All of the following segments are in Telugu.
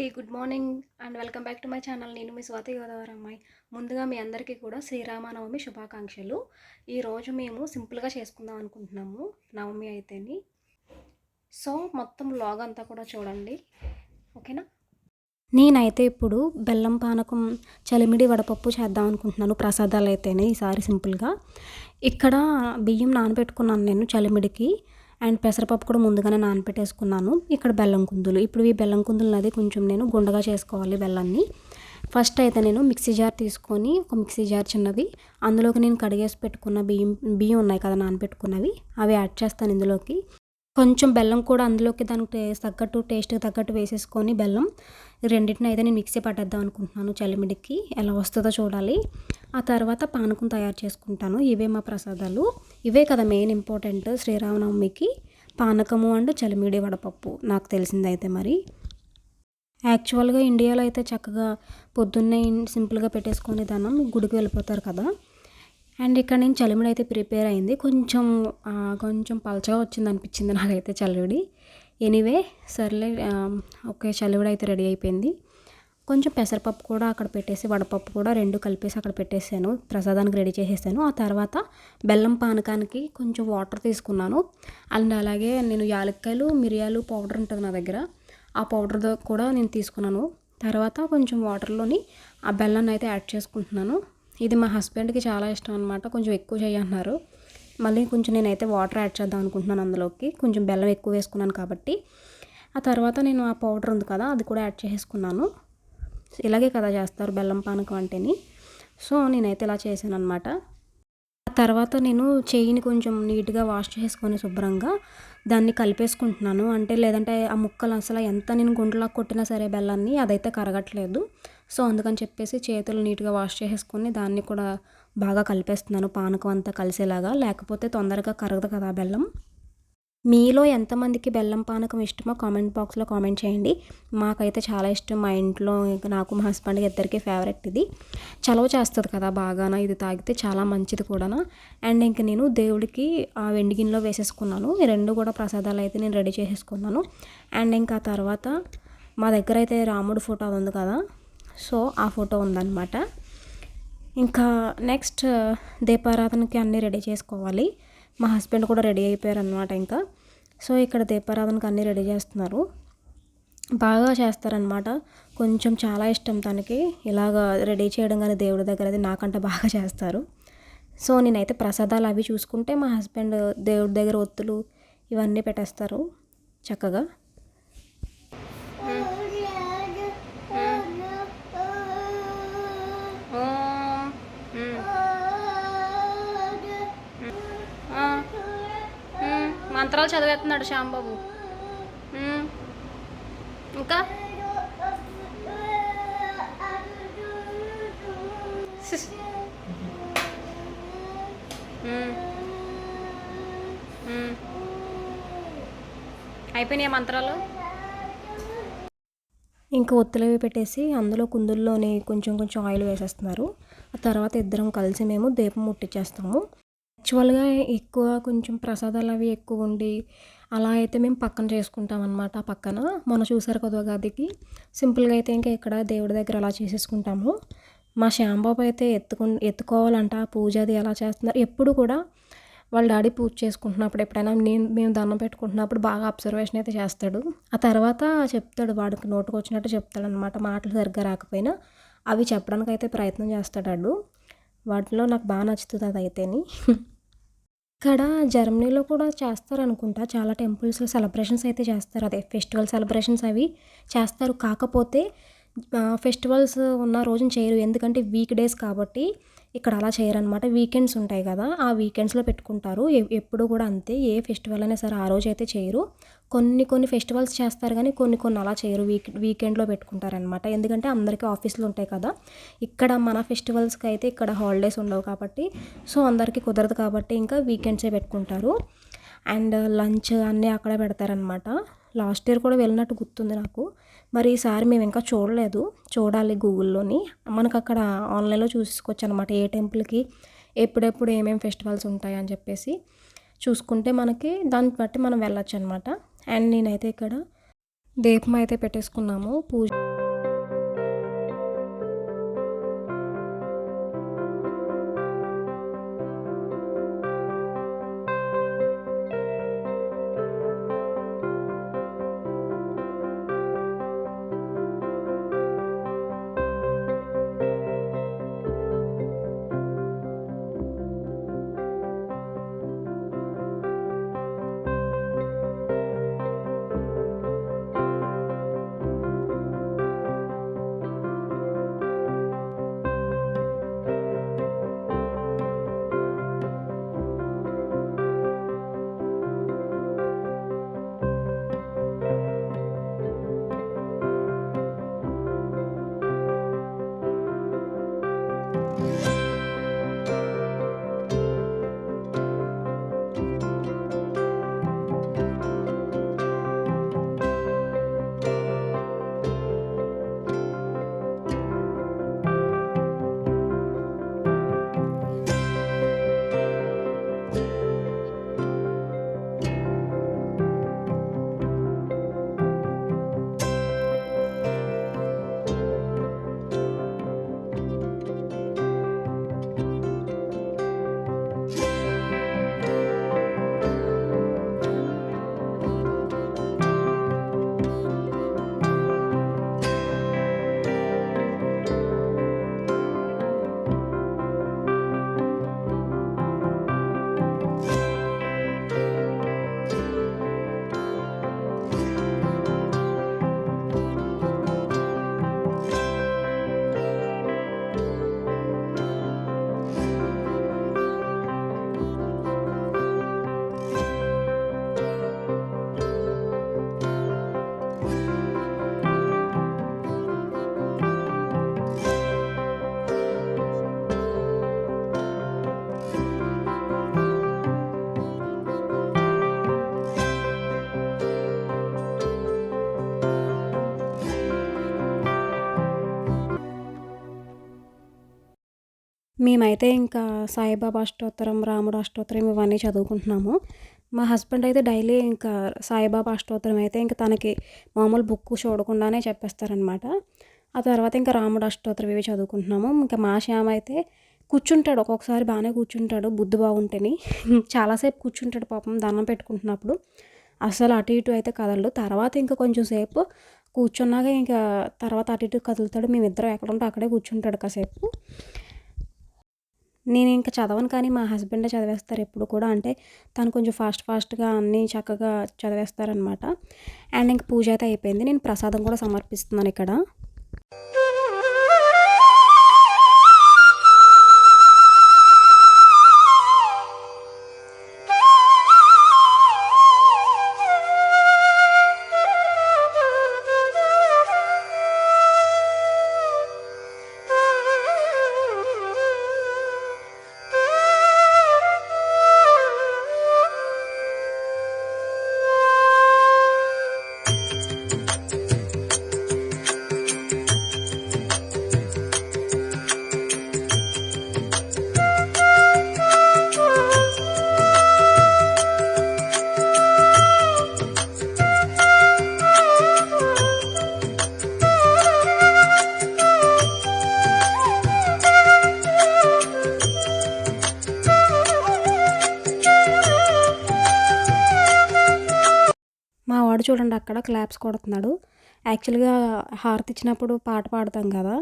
అండి. Good morning and welcome back to my channel నేను మీ స్వాతి గోదావరి అమ్మాయి. ముందుగా మీ అందరికీ కూడా శ్రీరామనవమి శుభాకాంక్షలు. ఈరోజు మేము సింపుల్గా చేసుకుందాం అనుకుంటున్నాము. నవమి అయితేని. సో మొత్తం లాగ్ అంతా కూడా చూడండి. ఓకేనా? నేనైతే ఇప్పుడు బెల్లం పానకం చలిమిడి వడపప్పు చేద్దాం అనుకుంటున్నాను. ప్రసాదాలు అయితేనే ఈసారి సింపుల్గా. ఇక్కడ బియ్యం నానబెట్టుకున్నాను నేను చలిమిడికి. అండ్ పెసరపప్పు కూడా ముందుగానే నానపెట్టేసుకున్నాను. ఇక్కడ బెల్లం కుందులు. ఇప్పుడు ఈ బెల్లం కుందులు అది కొంచెం నేను గుండగా చేసుకోవాలి బెల్లాన్ని. ఫస్ట్ అయితే నేను మిక్సీ జార్ తీసుకొని ఒక మిక్సీ జార్ చిన్నది అందులోకి నేను కడిగేసి పెట్టుకున్న బియ్యం బియ్యం ఉన్నాయి కదా నానబెట్టుకున్నవి అవి యాడ్ చేస్తాను ఇందులోకి. కొంచెం బెల్లం కూడా అందులోకి దానికి తగ్గట్టు టేస్ట్కి తగ్గట్టు వేసేసుకొని బెల్లం రెండింటిని అయితే నేను మిక్సీ పట్టేద్దాం అనుకుంటున్నాను చలిమిడికి ఎలా వస్తుందో చూడాలి. ఆ తర్వాత పానకం తయారు చేసుకుంటాను. ఇవే మా ప్రసాదాలు. ఇవే కదా మెయిన్ ఇంపార్టెంట్ శ్రీరామనవమికి. పానకము అండ్ చలిమిడి వడపప్పు. నాకు తెలిసిందైతే మరి. యాక్చువల్గా ఇండియాలో అయితే చక్కగా పొద్దున్నే సింపుల్గా పెట్టేసుకొని దానం గుడికి వెళ్ళిపోతారు కదా. అండ్ ఇక్కడ నేను చలిమిడి అయితే ప్రిపేర్ అయింది. కొంచెం కొంచెం పలచగా వచ్చింది అనిపించింది నాకైతే చలివిడి ఎనీవే సర్లే ఓకే చలివిడ అయితే రెడీ అయిపోయింది. కొంచెం పెసరపప్పు కూడా అక్కడ పెట్టేసి వడపప్పు కూడా రెండు కలిపేసి అక్కడ పెట్టేసాను. ప్రసాదానికి రెడీ చేసేసాను. ఆ తర్వాత బెల్లం పానకానికి కొంచెం వాటర్ తీసుకున్నాను. అండ్ అలాగే నేను యాలక్కాయలు మిరియాలు పౌడర్ ఉంటుంది నా దగ్గర. ఆ పౌడర్ కూడా నేను తీసుకున్నాను. తర్వాత కొంచెం వాటర్లోని ఆ బెల్లాన్ని అయితే యాడ్ చేసుకుంటున్నాను. ఇది మా హస్బెండ్కి చాలా ఇష్టం అనమాట కొంచెం ఎక్కువ చేయన్నారు మళ్ళీ కొంచెం నేనైతే వాటర్ యాడ్ చేద్దాం అనుకుంటున్నాను అందులోకి. కొంచెం బెల్లం ఎక్కువ వేసుకున్నాను కాబట్టి. ఆ తర్వాత నేను ఆ పౌడర్ ఉంది కదా అది కూడా యాడ్ చేసుకున్నాను ఇలాగే కదా చేస్తారు బెల్లం పానకం అంటేని. సో నేనైతే ఇలా చేశాను అనమాట ఆ తర్వాత నేను చేయిని కొంచెం నీట్గా వాష్ చేసుకొని శుభ్రంగా దాన్ని కలిపేసుకుంటున్నాను. అంటే లేదంటే ఆ ముక్కలు అసలు ఎంత నేను గుండెలా కొట్టినా సరే బెల్లాన్ని అదైతే కరగట్లేదు. సో అందుకని చెప్పేసి చేతులు నీట్గా వాష్ చేసేసుకొని దాన్ని కూడా బాగా కలిపేస్తున్నాను పానకం అంతా కలిసేలాగా. లేకపోతే తొందరగా కరగదు కదా బెల్లం. మీలో ఎంతమందికి బెల్లం పానకం ఇష్టమో కామెంట్ బాక్స్లో కామెంట్ చేయండి. మాకైతే చాలా ఇష్టం. మా ఇంట్లో నాకు మా హస్బెండ్కి ఇద్దరికి ఫేవరెట్ ఇది. చలవ చేస్తుంది కదా బాగాన. ఇది తాగితే చాలా మంచిది కూడానా. అండ్ ఇంక నేను దేవుడికి ఆ వెండి గిన్నెలో వేసేసుకున్నాను. ఈ రెండు కూడా ప్రసాదాలు అయితే నేను రెడీ చేసేసుకున్నాను. అండ్ ఇంకా తర్వాత మా దగ్గర అయితే రాముడు ఫోటో ఉంది కదా. సో ఆ ఫోటో ఉందన్నమాట. ఇంకా నెక్స్ట్ దీపారాధనకి అన్నీ రెడీ చేసుకోవాలి. మా హస్బెండ్ కూడా రెడీ అయిపోయారు అనమాట ఇంకా. సో ఇక్కడ దీపారాధనకి అన్నీ రెడీ చేస్తున్నారు. బాగా చేస్తారనమాట కొంచెం చాలా ఇష్టం తనకి. ఇలాగ రెడీ చేయడం కానీ దేవుడి దగ్గర అది నాకంటే బాగా చేస్తారు. సో నేనైతే ప్రసాదాలు అవి చూసుకుంటే మా హస్బెండ్ దేవుడి దగ్గర ఒత్తులు ఇవన్నీ పెట్టేస్తారు చక్కగా. మంత్రాలు చదివేస్తున్నాడు శ్యాంబాబు. ఇంకా? అయిపోయినాయి మంత్రాలు? ఇంకా ఒత్తులవి పెట్టేసి అందులో కుందుల్లోని కొంచెం కొంచెం ఆయిల్ వేసేస్తున్నారు. ఆ తర్వాత ఇద్దరం కలిసి మేము దీపం ముట్టించేస్తాము యాక్చువల్గా ఎక్కువ కొంచెం ప్రసాదాలు అవి ఎక్కువ ఉండి అలా అయితే మేము పక్కన చేసుకుంటాం అనమాట పక్కన. మొన్న చూసారు కదా గదికి సింపుల్గా అయితే ఇంకా ఇక్కడ దేవుడి దగ్గర అలా చేసేసుకుంటాము. మా శ్యాంబాబు అయితే ఎత్తుకు ఎత్తుకోవాలంట పూజ అది ఎలా చేస్తున్నారు? ఎప్పుడు కూడా వాళ్ళ డాడీ పూజ చేసుకుంటున్నప్పుడు ఎప్పుడైనా నేను మేము దండం పెట్టుకుంటున్నప్పుడు బాగా అబ్జర్వేషన్ అయితే చేస్తాడు. ఆ తర్వాత చెప్తాడు వాడికి నోటుకు వచ్చినట్టు చెప్తాడు అనమాట మాటలు సరిగ్గా రాకపోయినా అవి చెప్పడానికి అయితే ప్రయత్నం చేస్తాడు వాటిలో నాకు బాగా నచ్చుతుంది అది అయితేని ఇక్కడ జర్మనీలో కూడా చేస్తారు అనుకుంటా చాలా టెంపుల్స్లో సెలబ్రేషన్స్ అయితే చేస్తారు. అదే ఫెస్టివల్ సెలబ్రేషన్స్ అవి చేస్తారు. కాకపోతే ఫెస్టివల్స్ ఉన్న రోజున చేయరు. ఎందుకంటే వీక్ డేస్ కాబట్టి ఇక్కడ అలా చేయరనమాట వీకెండ్స్ ఉంటాయి కదా ఆ వీకెండ్స్లో పెట్టుకుంటారు. ఎప్పుడు కూడా అంతే ఏ ఫెస్టివల్ అయినా సరే ఆ రోజు అయితే చేయరు. కొన్ని కొన్ని ఫెస్టివల్స్ చేస్తారు కానీ కొన్ని కొన్ని అలా చేయరు. వీక్ వీకెండ్లో పెట్టుకుంటారనమాట ఎందుకంటే అందరికీ ఆఫీసులు ఉంటాయి కదా. ఇక్కడ మన ఫెస్టివల్స్కి అయితే ఇక్కడ హాలిడేస్ ఉండవు కాబట్టి సో అందరికీ కుదరదు కాబట్టి ఇంకా వీకెండ్సే పెట్టుకుంటారు. అండ్ లంచ్ అన్నీ అక్కడే పెడతారనమాట లాస్ట్ ఇయర్ కూడా వెళ్ళినట్టు గుర్తుంది నాకు. మరి ఈసారి మేము ఇంకా చూడలేదు. చూడాలి గూగుల్లోని. మనకు అక్కడ ఆన్లైన్లో చూసుకోవచ్చు అనమాట ఏ టెంపుల్కి ఎప్పుడెప్పుడు ఏమేమి ఫెస్టివల్స్ ఉంటాయి అని చెప్పేసి. చూసుకుంటే మనకి దాన్ని బట్టి మనం వెళ్ళొచ్చు అనమాట అండ్ నేనైతే ఇక్కడ దీపం అయితే పెట్టేసుకున్నాము. పూజ మేమైతే ఇంకా సాయిబాబా అష్టోత్తరం రాముడు అష్టోత్తరం ఇవన్నీ చదువుకుంటున్నాము. మా హస్బెండ్ అయితే డైలీ ఇంకా సాయిబాబా అష్టోత్తరం అయితే ఇంకా తనకి మామూలు బుక్ చూడకుండానే చెప్పేస్తారనమాట. ఆ తర్వాత ఇంకా రాముడు అష్టోత్తరం ఇవి చదువుకుంటున్నాము. ఇంకా మా శ్యామ అయితే కూర్చుంటాడు ఒక్కొక్కసారి బాగానే కూర్చుంటాడు బుద్ధి బాగుంటేని. చాలాసేపు కూర్చుంటాడు పాపం దండం పెట్టుకుంటున్నప్పుడు. అసలు అటు ఇటు అయితే కదలడు. తర్వాత ఇంకా కొంచెం సేపు కూర్చున్నాక ఇంకా తర్వాత అటు ఇటు కదులుతాడు. మేమిద్దరం ఎక్కడ ఉంటే అక్కడే కూర్చుంటాడు కాసేపు. నేను ఇంకా చదవను కానీ మా హస్బెండే చదివేస్తారు ఎప్పుడు కూడా. అంటే తను కొంచెం ఫాస్ట్ ఫాస్ట్గా అన్నీ చక్కగా చదివేస్తారనమాట. అండ్ ఇంక పూజ అయితే అయిపోయింది. నేను ప్రసాదం కూడా సమర్పిస్తున్నాను ఇక్కడ. వాడు చూడండి అక్కడ క్లాప్స్ కొడుతున్నాడు. యాక్చువల్గా హారతి ఇచ్చినప్పుడు పాట పాడతాం కదా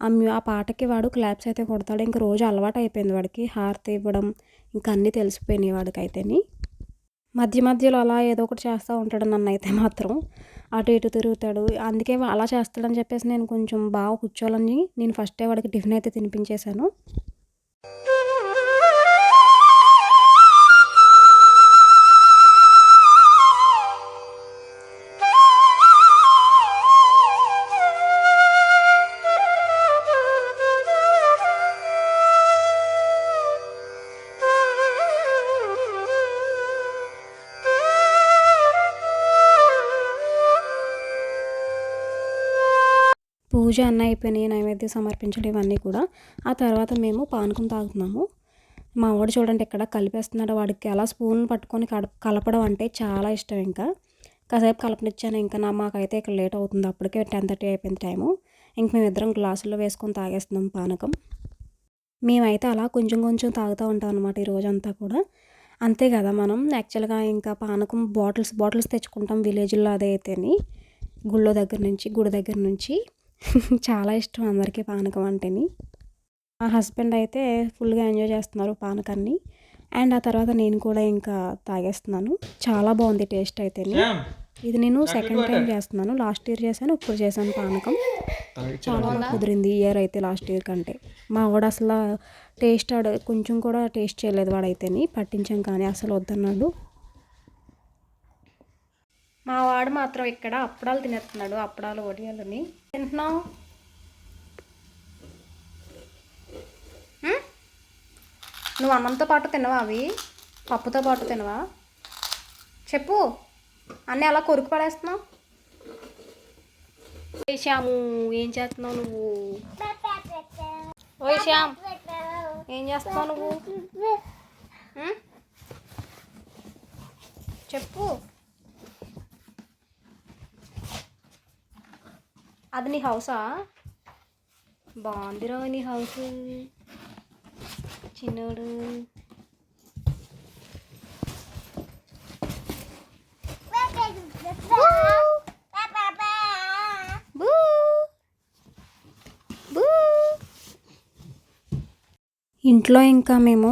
ఆ ఆ పాటకి వాడు క్లాప్స్ అయితే కొడతాడు. ఇంక రోజు అలవాటు అయిపోయింది వాడికి హారతి ఇవ్వడం ఇంకా అన్నీ తెలిసిపోయినాయి వాడికైతేని. మధ్య మధ్యలో అలా ఏదో ఒకటి చేస్తూ ఉంటాడు నన్ను అయితే మాత్రం. అటు ఇటు తిరుగుతాడు. అందుకే అలా చేస్తాడని చెప్పేసి నేను కొంచెం బాగా కూర్చోవాలని నేను ఫస్టే వాడికి టిఫిన్ అయితే తినిపించేశాను. పూజ అన్న అయిపోయినాయి నైవేద్యం సమర్పించడం ఇవన్నీ కూడా. ఆ తర్వాత మేము పానకం తాగుతున్నాము. మా వాడు చూడండి ఇక్కడ కలిపేస్తున్నాడు వాడికి అలా స్పూన్ పట్టుకొని కలపడం అంటే చాలా ఇష్టం ఇంకా. కాసేపు కలపనిచ్చాను ఇంకా నా మాకైతే ఇక్కడ లేట్ అవుతుంది. అప్పటికే టెన్ థర్టీ అయిపోయింది టైము. ఇంక మేమిద్దరం గ్లాసుల్లో వేసుకొని తాగేస్తున్నాం పానకం. మేమైతే అలా కొంచెం కొంచెం తాగుతూ ఉంటాం అనమాట ఈ రోజంతా కూడా. అంతే కదా మనం. యాక్చువల్గా ఇంకా పానకం బాటిల్స్ బాటిల్స్ తెచ్చుకుంటాం విలేజ్లో అదే అయితేని. గుళ్ళో దగ్గర నుంచి గుడి దగ్గర నుంచి. చాలా ఇష్టం అందరికీ పానకం అంటేని. మా హస్బెండ్ అయితే ఫుల్గా ఎంజాయ్ చేస్తున్నారు పానకాన్ని. అండ్ ఆ తర్వాత నేను కూడా ఇంకా తాగేస్తున్నాను. చాలా బాగుంది టేస్ట్ అయితే ఇది నేను సెకండ్ టైం చేస్తున్నాను. లాస్ట్ ఇయర్ చేశాను ఇప్పుడు చేశాను పానకం. చాలా కుదిరింది ఇయర్ అయితే లాస్ట్ ఇయర్ కంటే. మా వాడు అసలు టేస్ట్ ఆడ కొంచెం కూడా టేస్ట్ చేయలేదు వాడైతేని. పట్టించాం కానీ అసలు వద్దన్నాడు. మా వాడు మాత్రం ఇక్కడ అప్పడాలు తినేస్తున్నాడు అప్పడాలు వడియాలని తింటున్నావు? నువ్వు అన్నంతో పాటు తినవా అవి? పప్పుతో పాటు తినవా? చెప్పు. అన్నీ అలా కొరుకు పడేస్తున్నావు? ఓయ్ శ్యాము ఏం చేస్తున్నావు నువ్వు? ఓ శ్యామ్ ఏం చేస్తున్నావు నువ్వు? చెప్పు. అది నీ హౌసా? బాగుందిరా నీ హౌస్. చిన్నోడు. ఇంట్లో ఇంకా మేము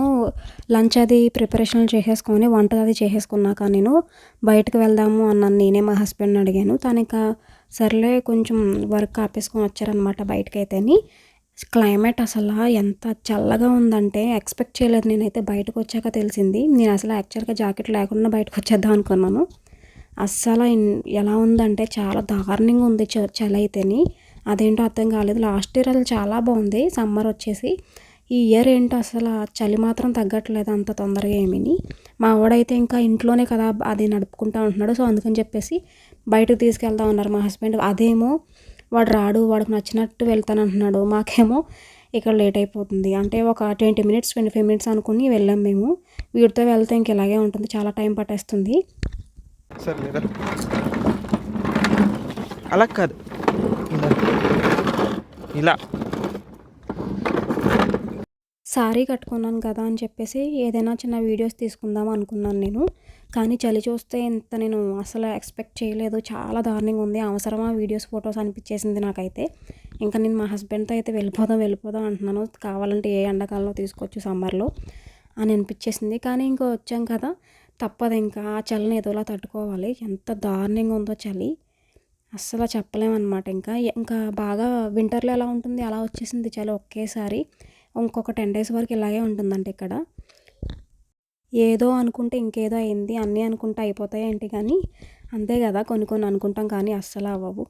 లంచ్ అది ప్రిపరేషన్ చేసేసుకొని వంట అది చేసేసుకున్నాక నేను బయటకు వెళ్దాము అన్నాను నేనే మా హస్బెండ్ని అడిగాను. తనక సర్లే కొంచెం వర్క్ ఆపేసుకొని వచ్చారనమాట బయటకు అయితేని క్లైమేట్ అసలు ఎంత చల్లగా ఉందంటే ఎక్స్పెక్ట్ చేయలేదు నేనైతే బయటకు వచ్చాక తెలిసింది. నేను అసలు యాక్చువల్గా జాకెట్ లేకుండా బయటకు వచ్చేద్దాం అనుకున్నాను. అస్సలు ఎలా ఉందంటే చాలా దారుణంగా ఉంది చ- చలి అయితేని అదేంటో అర్థం కాలేదు. లాస్ట్ ఇయర్ అది చాలా బాగుంది. సమ్మర్ వచ్చేసి ఈ ఇయర్ ఏంటో అసలు చలి మాత్రం తగ్గట్లేదు అంత తొందరగా ఏమీని. మా వాడైతే ఇంకా ఇంట్లోనే కదా అది నడుపుకుంటా ఉంటున్నాడు. సో అందుకని చెప్పేసి బయటకు తీసుకెళ్తా ఉన్నారు మా హస్బెండ్. అదేమో వాడు రాడు వాడికి నచ్చినట్టు వెళ్తానంటున్నాడు మాకేమో ఇక్కడ లేట్ అయిపోతుంది. అంటే ఒక twenty minutes twenty five minutes అనుకుని వెళ్ళాం మేము. వీడితో వెళ్తే ఇంక ఇలాగే ఉంటుంది. చాలా టైం పట్టేస్తుంది. అలా కాదు. ఇలా. సారీ కట్టుకున్నాను కదా అని చెప్పేసి ఏదైనా చిన్న వీడియోస్ తీసుకుందాం అనుకున్నాను నేను. కానీ చలి చూస్తే ఇంత నేను అసలు ఎక్స్పెక్ట్ చేయలేదు. చాలా దారుణంగా ఉంది. అవసరమా వీడియోస్ ఫొటోస్ అనిపించేసింది నాకైతే. ఇంకా నేను మా హస్బెండ్తో అయితే వెళ్ళిపోదాం వెళ్ళిపోదాం అంటున్నాను. కావాలంటే ఏ ఎండాకాలంలో తీసుకోవచ్చు సమ్మర్లో అని అనిపించేసింది. కానీ ఇంకా వచ్చాం కదా. తప్పదు ఇంకా. ఆ చలిని ఏదోలా తట్టుకోవాలి. ఎంత దారుణంగా ఉందో చలి. అస్సలు చెప్పలేమన్నమాట ఇంకా. ఇంకా బాగా వింటర్లో ఎలా ఉంటుంది? అలా వచ్చేసింది చలి ఒకేసారి. ఇంకొక టెన్ డేస్ వరకు ఇలాగే ఉంటుందంట ఇక్కడ. ఏదో అనుకుంటే ఇంకేదో అయింది అన్నీ అనుకుంటే అయిపోతాయేంటి కానీ అంతే కదా కొన్ని కొన్ని అనుకుంటాం కానీ అస్సలు అవ్వవు.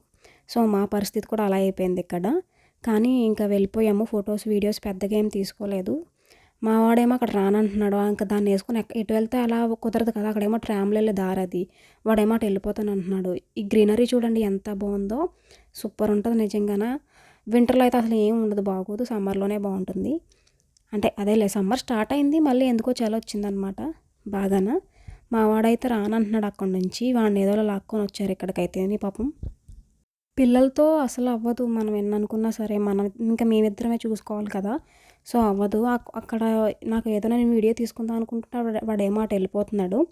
సో మా పరిస్థితి కూడా అలా అయిపోయింది ఇక్కడ. కానీ ఇంకా వెళ్ళిపోయాము ఫొటోస్ వీడియోస్ పెద్దగా ఏం తీసుకోలేదు. మా వాడేమో అక్కడ రానంటున్నాడు ఇంకా దాన్ని వేసుకొని ఎటు వెళ్తే అలా కుదరదు కదా అక్కడేమో ట్రామ్లో వెళ్ళే దారి అది. వాడేమో అటు వెళ్ళిపోతాను అంటున్నాడు ఈ గ్రీనరీ చూడండి ఎంత బాగుందో సూపర్ ఉంటుంది నిజంగానే. వింటర్లో అయితే అసలు ఏం ఉండదు బాగోదు సమ్మర్లోనే బాగుంటుంది. అంటే అదేలే సమ్మర్ స్టార్ట్ అయింది మళ్ళీ ఎందుకో చలి వచ్చిందనమాట బాగాన. మా వాడైతే రానంటున్నాడు అక్కడి నుంచి వాడిని ఏదో లాక్కొని వచ్చారు ఇక్కడికైతే నీ పాపం. పిల్లలతో అసలు అవ్వదు మనం ఎన్ననుకున్నా సరే మనం ఇంకా మేమిద్దరమే చూసుకోవాలి కదా. సో అవ్వదు. అక్కడ నాకు ఏదో నేను వీడియో తీసుకుందాం అనుకుంటున్నా వాడు- వాడేమో అటు వెళ్ళిపోతున్నాడు.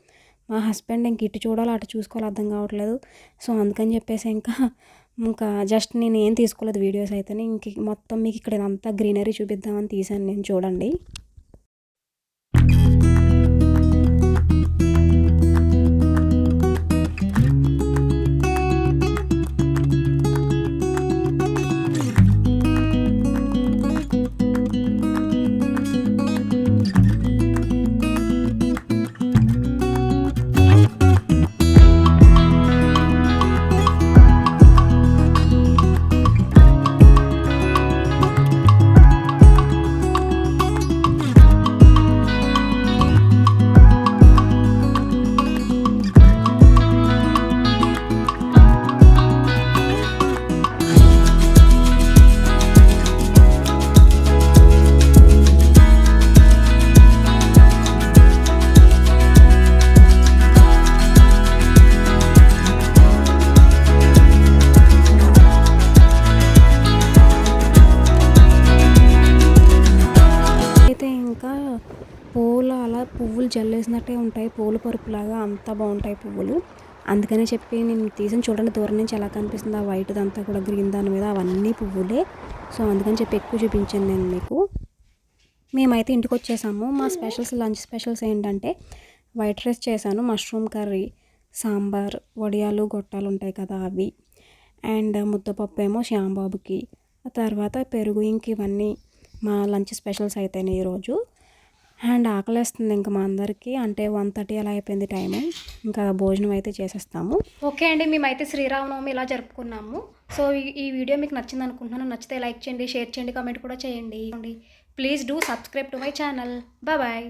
మా హస్బెండ్ ఇంక ఇటు చూడాలి అటు చూసుకోవాలి అర్థం కావట్లేదు. సో అందుకని చెప్పేసి ఇంకా ఇంకా జస్ట్ నేను ఏం తీసుకోలేదు వీడియోస్ అయితే ఇంక మొత్తం మీకు ఇక్కడ అంతా గ్రీనరీ చూపిద్దామని తీసాను నేను చూడండి. జల్లేసినట్టే ఉంటాయి. పూల పరుపులాగా అంత బాగుంటాయి పువ్వులు. అందుకనే చెప్పి నేను తీసిన చూడండి దూరం నుంచి ఎలా కనిపిస్తుంది. ఆ వైట్ అంతా కూడా గ్రీన్ దాని మీద అవన్నీ పువ్వులే. సో అందుకని చెప్పి ఎక్కువ చూపించాను నేను మీకు. మేమైతే ఇంటికి వచ్చేసాము. మా స్పెషల్స్ లంచ్ స్పెషల్స్ ఏంటంటే వైట్ రైస్ చేశాను. మష్రూమ్ కర్రీ సాంబార్ వడియాలు గొట్టాలు ఉంటాయి కదా అవి. అండ్ ముద్దపప్పు ఏమో శ్యాంబాబుకి. తర్వాత పెరుగు ఇంక ఇవన్నీ మా లంచ్ స్పెషల్స్ అయితేనే ఈరోజు అండ్ ఆకలేస్తుంది ఇంకా మా అందరికీ. అంటే వన్ థర్టీ అలా అయిపోయింది టైము. ఇంకా భోజనం అయితే చేసేస్తాము. ఓకే అండి మేమైతే శ్రీరామనవమి ఇలా జరుపుకున్నాము. సో ఈ ఈ వీడియో మీకు నచ్చింది అనుకుంటున్నాను. నచ్చితే లైక్ చేయండి షేర్ చేయండి కామెంట్ కూడా చేయండి. Please do subscribe to my channel. Bye